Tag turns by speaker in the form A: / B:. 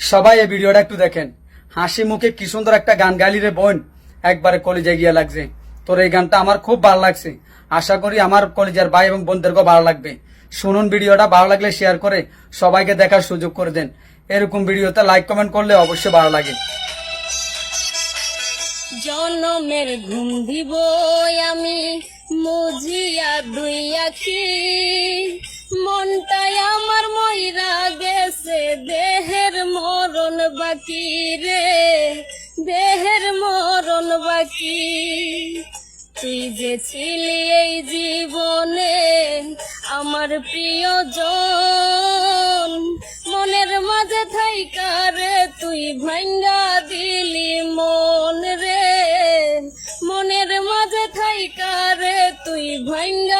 A: সবাই এই ভিডিওটা একটু দেখেন। হাসি মুখে কি সুন্দর একটা গান গাইলি রে বোন। একবারে কলেজে গিয়ে লাগছে। তোর এই গানটা আমার খুব ভালো লাগছে। আশা করি আমার কলেজের ভাই এবং বোনদেরকেও ভালো লাগবে। শুনুন ভিডিওটা, ভালো লাগলে শেয়ার করে সবাইকে দেখার সুযোগ করে দেন। এরকম ভিডিওতে লাইক কমেন্ট করলে অবশ্যই ভালো লাগে।
B: জনমের ঘুম দিব আমি। মুজিয়া দুই আখি। বাকি রে, দেহের মরণ বাকি। তুই যে ছিলি এই জীবনে আমার প্রিয়জন, মনের মাঝে থাইকা রে, তুই ভাঙ্গা দিলি মন রে। মনের মাঝে থাইকা রে, তুই ভাঙ্গা